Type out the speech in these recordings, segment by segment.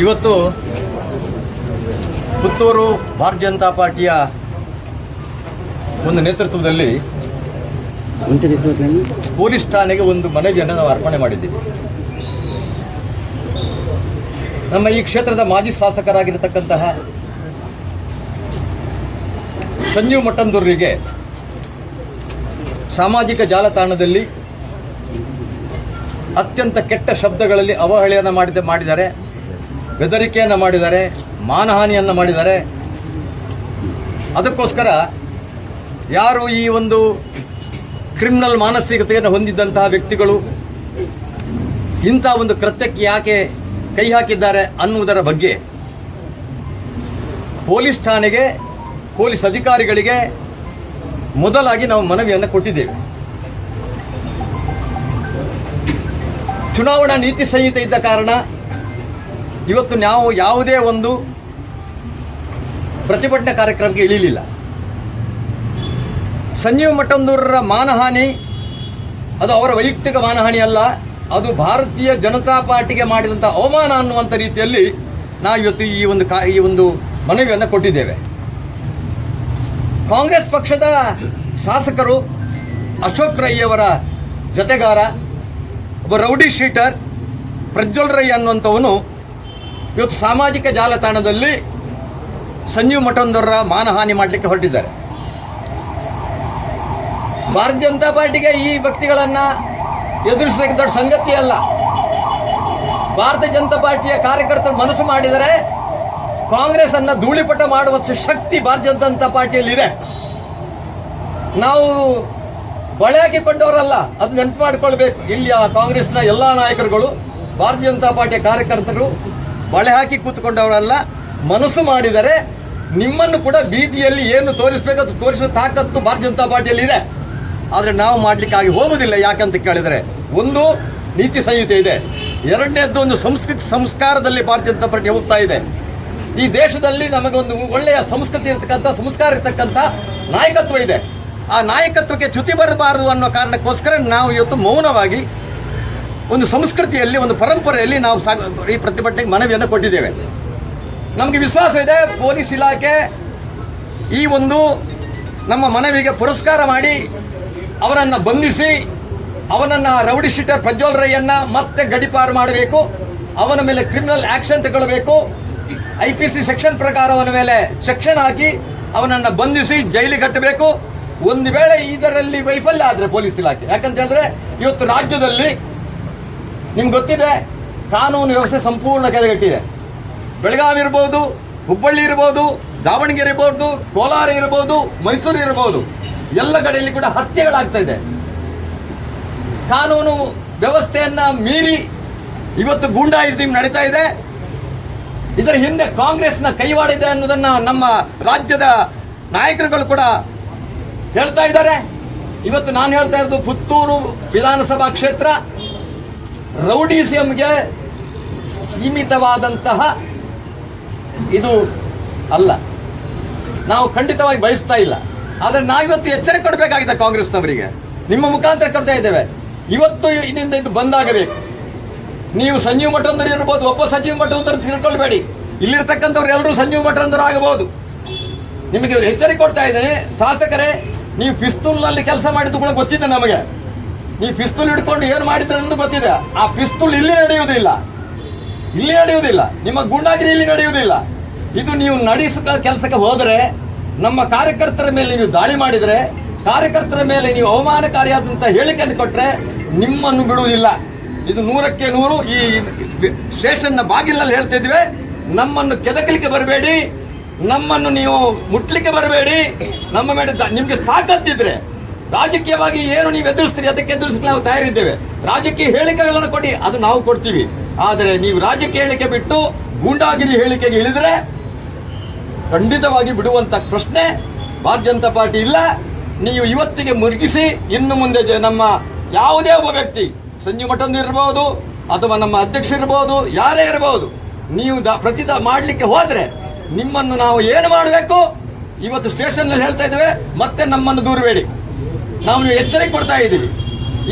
ಇವತ್ತು ಪುತ್ತೂರು ಭಾರತೀಯ ಜನತಾ ಪಾರ್ಟಿಯ ಒಂದು ನೇತೃತ್ವದಲ್ಲಿ ಪೊಲೀಸ್ ಠಾಣೆಗೆ ಒಂದು ಮನವಿಯನ್ನು ನಾವು ಅರ್ಪಣೆ ಮಾಡಿದ್ದೀವಿ. ನಮ್ಮ ಈ ಕ್ಷೇತ್ರದ ಮಾಜಿ ಶಾಸಕರಾಗಿರತಕ್ಕಂತಹ ಸಂಜೀವ್ ಮಟ್ಟಂದೂರಿಗೆ ಸಾಮಾಜಿಕ ಜಾಲತಾಣದಲ್ಲಿ ಅತ್ಯಂತ ಕೆಟ್ಟ ಶಬ್ದಗಳಲ್ಲಿ ಅವಹೇಳನ ಮಾಡಿದ ಮಾಡಿದ್ದಾರೆ, ಬೆದರಿಕೆಯನ್ನು ಮಾಡಿದ್ದಾರೆ, ಮಾನಹಾನಿಯನ್ನು ಮಾಡಿದ್ದಾರೆ. ಅದಕ್ಕೋಸ್ಕರ ಯಾರು ಈ ಒಂದು ಕ್ರಿಮಿನಲ್ ಮಾನಸಿಕತೆಯನ್ನು ಹೊಂದಿದ್ದಂತಹ ವ್ಯಕ್ತಿಗಳು, ಇಂಥ ಒಂದು ಕೃತ್ಯಕ್ಕೆ ಯಾಕೆ ಕೈ ಹಾಕಿದ್ದಾರೆ ಅನ್ನುವುದರ ಬಗ್ಗೆ ಪೊಲೀಸ್ ಠಾಣೆಗೆ, ಪೊಲೀಸ್ ಅಧಿಕಾರಿಗಳಿಗೆ ಮೊದಲಾಗಿ ನಾವು ಮನವಿಯನ್ನು ಕೊಟ್ಟಿದ್ದೇವೆ. ಚುನಾವಣಾ ನೀತಿ ಸಂಹಿತೆ ಇದ್ದ ಕಾರಣ ಇವತ್ತು ನಾವು ಯಾವುದೇ ಒಂದು ಪ್ರತಿಭಟನೆ ಕಾರ್ಯಕ್ರಮಕ್ಕೆ ಇಳಿಲಿಲ್ಲ. ಸಂಜೀವ್ ಮಠಂದೂರರ ಮಾನಹಾನಿ, ಅದು ಅವರ ವೈಯಕ್ತಿಕ ಮಾನಹಾನಿ ಅಲ್ಲ, ಅದು ಭಾರತೀಯ ಜನತಾ ಪಾರ್ಟಿಗೆ ಮಾಡಿದಂಥ ಅವಮಾನ ಅನ್ನುವಂಥ ರೀತಿಯಲ್ಲಿ ನಾವು ಇವತ್ತು ಈ ಒಂದು ಕಾ, ಈ ಒಂದು ಮನವಿಯನ್ನು ಕೊಟ್ಟಿದ್ದೇವೆ. ಕಾಂಗ್ರೆಸ್ ಪಕ್ಷದ ಶಾಸಕರು ಅಶೋಕ್ ರೈಯವರ ಜತೆಗಾರ ಒಬ್ಬ ರೌಡಿ ಶೀಟರ್ ಪ್ರಜ್ವಲ್ ರೈ ಅನ್ನುವಂಥವನು ಇವತ್ತು ಸಾಮಾಜಿಕ ಜಾಲತಾಣದಲ್ಲಿ ಸಂಜೀವ್ ಮಠಂದವರ ಮಾನಹಾನಿ ಮಾಡಲಿಕ್ಕೆ ಹೊರಟಿದ್ದಾರೆ. ಭಾರತೀಯ ಜನತಾ ಪಾರ್ಟಿಗೆ ಈ ವ್ಯಕ್ತಿಗಳನ್ನು ಎದುರಿಸಲಿಕ್ಕೆ ದೊಡ್ಡ ಸಂಗತಿ ಅಲ್ಲ. ಭಾರತೀಯ ಜನತಾ ಪಾರ್ಟಿಯ ಕಾರ್ಯಕರ್ತರು ಮನಸ್ಸು ಮಾಡಿದರೆ ಕಾಂಗ್ರೆಸ್ ಅನ್ನ ಧೂಳಿಪಟ ಮಾಡುವಷ್ಟು ಶಕ್ತಿ ಭಾರತೀಯ ಜನತಾ ಪಾರ್ಟಿಯಲ್ಲಿದೆ. ನಾವು ಬಳೆ ಹಾಕಿಕೊಂಡವರಲ್ಲ ಅದು ನೆನಪು ಮಾಡಿಕೊಳ್ಬೇಕು. ಇಲ್ಲಿಯ ಕಾಂಗ್ರೆಸ್ನ ಎಲ್ಲ ನಾಯಕರುಗಳು, ಭಾರತೀಯ ಜನತಾ ಪಾರ್ಟಿಯ ಕಾರ್ಯಕರ್ತರು ಬಳೆ ಹಾಕಿ ಕೂತ್ಕೊಂಡವರಲ್ಲ, ಮನಸ್ಸು ಮಾಡಿದರೆ ನಿಮ್ಮನ್ನು ಕೂಡ ಬೀದಿಯಲ್ಲಿ ಏನು ತೋರಿಸಬೇಕು ಅದು ತೋರಿಸುವ ತಾಕತ್ತು ಭಾರತೀಯ ಜನತಾ ಪಾರ್ಟಿಯಲ್ಲಿ ಇದೆ. ಆದರೆ ನಾವು ಮಾಡಲಿಕ್ಕಾಗಿ ಹೋಗುವುದಿಲ್ಲ, ಯಾಕಂತ ಕೇಳಿದರೆ. ಒಂದು, ನೀತಿ ಸಂಹಿತೆ ಇದೆ. ಎರಡನೇದ್ದು ಒಂದು ಸಂಸ್ಕೃತಿ ಸಂಸ್ಕಾರದಲ್ಲಿ ಭಾರತೀಯ ಜನತಾ ಪಾರ್ಟಿ ಹೋಗ್ತಾ ಇದೆ. ಈ ದೇಶದಲ್ಲಿ ನಮಗೊಂದು ಒಳ್ಳೆಯ ಸಂಸ್ಕೃತಿ ಇರತಕ್ಕಂಥ, ಸಂಸ್ಕಾರ ಇರತಕ್ಕಂಥ ನಾಯಕತ್ವ ಇದೆ. ಆ ನಾಯಕತ್ವಕ್ಕೆ ಚ್ಯುತಿ ಬರಬಾರದು ಅನ್ನೋ ಕಾರಣಕ್ಕೋಸ್ಕರ ನಾವು ಇವತ್ತು ಮೌನವಾಗಿ ಒಂದು ಸಂಸ್ಕೃತಿಯಲ್ಲಿ, ಒಂದು ಪರಂಪರೆಯಲ್ಲಿ ನಾವು ಈ ಪ್ರತಿಭಟನೆಗೆ ಮನವಿಯನ್ನು ಕೊಟ್ಟಿದ್ದೇವೆ. ನಮಗೆ ವಿಶ್ವಾಸ ಇದೆ, ಪೊಲೀಸ್ ಇಲಾಖೆ ಈ ಒಂದು ನಮ್ಮ ಮನವಿಗೆ ಪುರಸ್ಕಾರ ಮಾಡಿ ಅವರನ್ನು ಬಂಧಿಸಿ, ಅವನನ್ನು ರೌಡಿ ಶೀಟರ್ ಪ್ರಜ್ವಲ್ ರೈಯನ್ನು ಮತ್ತೆ ಗಡಿಪಾರು ಮಾಡಬೇಕು, ಅವನ ಮೇಲೆ ಕ್ರಿಮಿನಲ್ ಆ್ಯಕ್ಷನ್ ತಗೊಳ್ಬೇಕು ಐ ಪಿ ಸಿ ಸೆಕ್ಷನ್ ಪ್ರಕಾರ ಅವನ ಮೇಲೆ ಸೆಕ್ಷನ್ ಹಾಕಿ ಅವನನ್ನು ಬಂಧಿಸಿ ಜೈಲಿಗೆ ಕಟ್ಟಬೇಕು. ಒಂದು ವೇಳೆ ಇದರಲ್ಲಿ ವೈಫಲ್ಯ ಆದರೆ ಪೊಲೀಸ್ ಇಲಾಖೆ. ಯಾಕಂತ ಹೇಳಿದ್ರೆ ಇವತ್ತು ರಾಜ್ಯದಲ್ಲಿ ನಿಮ್ಗೆ ಗೊತ್ತಿದೆ, ಕಾನೂನು ವ್ಯವಸ್ಥೆ ಸಂಪೂರ್ಣ ಕೆಳಗಟ್ಟಿದೆ. ಬೆಳಗಾವಿ ಇರ್ಬೋದು, ಹುಬ್ಬಳ್ಳಿ ಇರ್ಬೋದು, ದಾವಣಗೆರೆ ಇರ್ಬೋದು, ಕೋಲಾರ ಇರ್ಬೋದು, ಮೈಸೂರು ಇರ್ಬೋದು, ಎಲ್ಲ ಕಡೆಯಲ್ಲಿ ಕೂಡ ಹತ್ಯೆಗಳಾಗ್ತಾ ಇದೆ. ಕಾನೂನು ವ್ಯವಸ್ಥೆಯನ್ನ ಮೀರಿ ಇವತ್ತು ಗೂಂಡಾಯಿಸಮ್ ನಡೀತಾ ಇದೆ. ಇದರ ಹಿಂದೆ ಕಾಂಗ್ರೆಸ್ನ ಕೈವಾಡಿದೆ ಅನ್ನೋದನ್ನ ನಮ್ಮ ರಾಜ್ಯದ ನಾಯಕರುಗಳು ಕೂಡ ಹೇಳ್ತಾ ಇದ್ದಾರೆ. ಇವತ್ತು ನಾನು ಹೇಳ್ತಾ ಇರೋದು ಪುತ್ತೂರು ವಿಧಾನಸಭಾ ಕ್ಷೇತ್ರ ರೌಡಿಸಂಗೆ ಸೀಮಿತವಾದಂತಹ ಇದು ಅಲ್ಲ. ನಾವು ಖಂಡಿತವಾಗಿ ಬಯಸ್ತಾ ಇಲ್ಲ. ಆದರೆ ನಾವಿವತ್ತು ಎಚ್ಚರಿಕೆ ಕೊಡಬೇಕಾಗಿದೆ ಕಾಂಗ್ರೆಸ್ನವರಿಗೆ. ನಿಮ್ಮ ಮುಖಾಂತರ ಕೊಡ್ತಾ ಇದ್ದೇವೆ. ಇವತ್ತು ಇದರಿಂದ ಇದು ಬಂದಾಗಬೇಕು. ನೀವು ಸಂಜೀವ್ ಮಠಂದರು ಇರ್ಬೋದು, ಒಬ್ಬ ಸಂಜೀವ್ ಮಠಂದರು ತಿಳ್ಕೊಳ್ಬೇಡಿ. ಇಲ್ಲಿರ್ತಕ್ಕಂಥವ್ರು ಎಲ್ಲರೂ ಸಂಜೀವ್ ಮಠಂದರು ಆಗಬಹುದು ನಿಮಗೆ ಎಚ್ಚರಿಕೆ ಕೊಡ್ತಾ ಇದ್ದೇನೆ. ಶಾಸಕರೇ ನೀವು ಪಿಸ್ತೂಲ್ನಲ್ಲಿ ಕೆಲಸ ಮಾಡಿದ್ದು ಕೂಡ ಗೊತ್ತಿದೆ ನಮಗೆ ನೀವು ಪಿಸ್ತೂಲ್ ಹಿಡ್ಕೊಂಡು ಏನು ಮಾಡಿದ್ರೆ ಅನ್ನೋದು ಗೊತ್ತಿದೆ ಆ ಪಿಸ್ತೂಲ್ ಇಲ್ಲಿ ನಡೆಯುವುದಿಲ್ಲ ಇಲ್ಲಿ ನಡೆಯುವುದಿಲ್ಲ ನಿಮ್ಮ ಗುಂಡಾಗಿರಿ ಇಲ್ಲಿ ನಡೆಯುವುದಿಲ್ಲ ಇದು ನೀವು ನಡೆಸಕ ಕೆಲಸಕ್ಕೆ ಹೋದರೆ ನಮ್ಮ ಕಾರ್ಯಕರ್ತರ ಮೇಲೆ ನೀವು ದಾಳಿ ಮಾಡಿದರೆ ಕಾರ್ಯಕರ್ತರ ಮೇಲೆ ನೀವು ಅವಮಾನಕಾರಿಯಾದಂಥ ಹೇಳಿಕೆಯನ್ನು ಕೊಟ್ಟರೆ ನಿಮ್ಮನ್ನು ಬಿಡುವುದಿಲ್ಲ ಇದು ನೂರಕ್ಕೆ ನೂರು ಈ ಸ್ಟೇಷನ್ನ ಬಾಗಿಲಲ್ಲಿ ಹೇಳ್ತಿದ್ವಿ ನಮ್ಮನ್ನು ಕೆದಕಲಿಕ್ಕೆ ಬರಬೇಡಿ ನಮ್ಮನ್ನು ನೀವು ಮುಟ್ಲಿಕ್ಕೆ ಬರಬೇಡಿ. ನಮ್ಮ ಮೇಲೆ ನಿಮಗೆ ತಾಕತ್ತಿದ್ರೆ ರಾಜಕೀಯವಾಗಿ ಏನು ನೀವು ಎದುರಿಸ್ತೀರಿ, ಅದಕ್ಕೆ ಎದುರಿಸಲಿಕ್ಕೆ ನಾವು ತಯಾರಿದ್ದೇವೆ. ರಾಜಕೀಯ ಹೇಳಿಕೆಗಳನ್ನು ಕೊಡಿ, ಅದು ನಾವು ಕೊಡ್ತೀವಿ. ಆದರೆ ನೀವು ರಾಜಕೀಯ ಹೇಳಿಕೆ ಬಿಟ್ಟು ಗೂಂಡಾಗಿರಿ ಹೇಳಿಕೆಗೆ ಇಳಿದ್ರೆ ಖಂಡಿತವಾಗಿ ಬಿಡುವಂತ ಪ್ರಶ್ನೆ ಭಾರತೀಯ ಜನತಾ ಪಾರ್ಟಿ ಇಲ್ಲ. ನೀವು ಇವತ್ತಿಗೆ ಮುರುಗಿಸಿ, ಇನ್ನು ಮುಂದೆ ನಮ್ಮ ಯಾವುದೇ ಒಬ್ಬ ವ್ಯಕ್ತಿ, ಸಂಜು ಮಠಂದು ಇರ್ಬೋದು, ಅಥವಾ ನಮ್ಮ ಅಧ್ಯಕ್ಷ ಇರ್ಬೋದು, ಯಾರೇ ಇರಬಹುದು ನೀವು ದ, ಪ್ರತಿದ, ಮಾಡಲಿಕ್ಕೆ ಹೋದರೆ ನಿಮ್ಮನ್ನು ನಾವು ಏನು ಮಾಡಬೇಕು? ಇವತ್ತು ಸ್ಟೇಷನ್ನಲ್ಲಿ ಹೇಳ್ತಾ ಇದ್ದೇವೆ, ಮತ್ತೆ ನಮ್ಮನ್ನು ದೂರಬೇಡಿ. ನಾವು ನೀವು ಎಚ್ಚರಿಕೆ ಕೊಡ್ತಾ ಇದ್ದೀವಿ.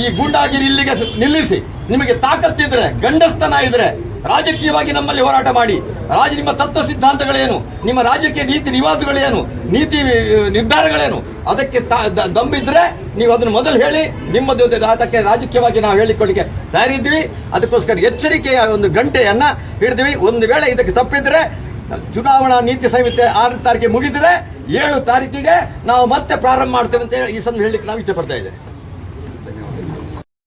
ಈ ಗೂಂಡಾಗಿರಿ ಇಲ್ಲಿಗೆ ನಿಲ್ಲಿಸಿ. ನಿಮಗೆ ತಾಕತ್ತಿದ್ರೆ, ಗಂಡಸ್ತನ ಇದ್ರೆ, ರಾಜಕೀಯವಾಗಿ ನಮ್ಮಲ್ಲಿ ಹೋರಾಟ ಮಾಡಿ. ರಾಜ ನಿಮ್ಮ ತತ್ವ ಸಿದ್ಧಾಂತಗಳೇನು? ನಿಮ್ಮ ರಾಜಕೀಯ ನೀತಿ ನಿವಾಸಗಳೇನು? ನೀತಿ ನಿರ್ಧಾರಗಳೇನು? ಅದಕ್ಕೆ ತಾ- ದ- ದಮ್ಮಿದ್ರೆ ನೀವು ಅದನ್ನು ಮೊದಲು ಹೇಳಿ ನಿಮ್ಮದು ಅದಕ್ಕೆ ರಾಜಕೀಯವಾಗಿ ನಾವು ಹೇಳಿಕೊಳ್ಳಿಕ್ಕೆ ತಯಾರಿದ್ವಿ ಅದಕ್ಕೋಸ್ಕರ ಎಚ್ಚರಿಕೆಯ ಒಂದು ಗಂಟೆಯನ್ನ ಹಿಡಿದ್ವಿ. ಒಂದು ವೇಳೆ ಇದಕ್ಕೆ ತಪ್ಪಿದ್ರೆ ಚುನಾವಣಾ ನೀತಿ ಸಂಹಿತೆ ಆರು ತಾರೀಕಿಗೆ ಮುಗಿದಿದೆ, ಏಳು ತಾರೀಕಿಗೆ ನಾವು ಮತ್ತೆ ಪ್ರಾರಂಭ ಮಾಡ್ತೇವೆ ಅಂತ ಈ ಸಂದರ್ಭ ಹೇಳಲಿಕ್ಕೆ ನಾವು ಇಷ್ಟಪಡ್ತಾ ಪಡ್ತಾ ಇದ್ದೇವೆ.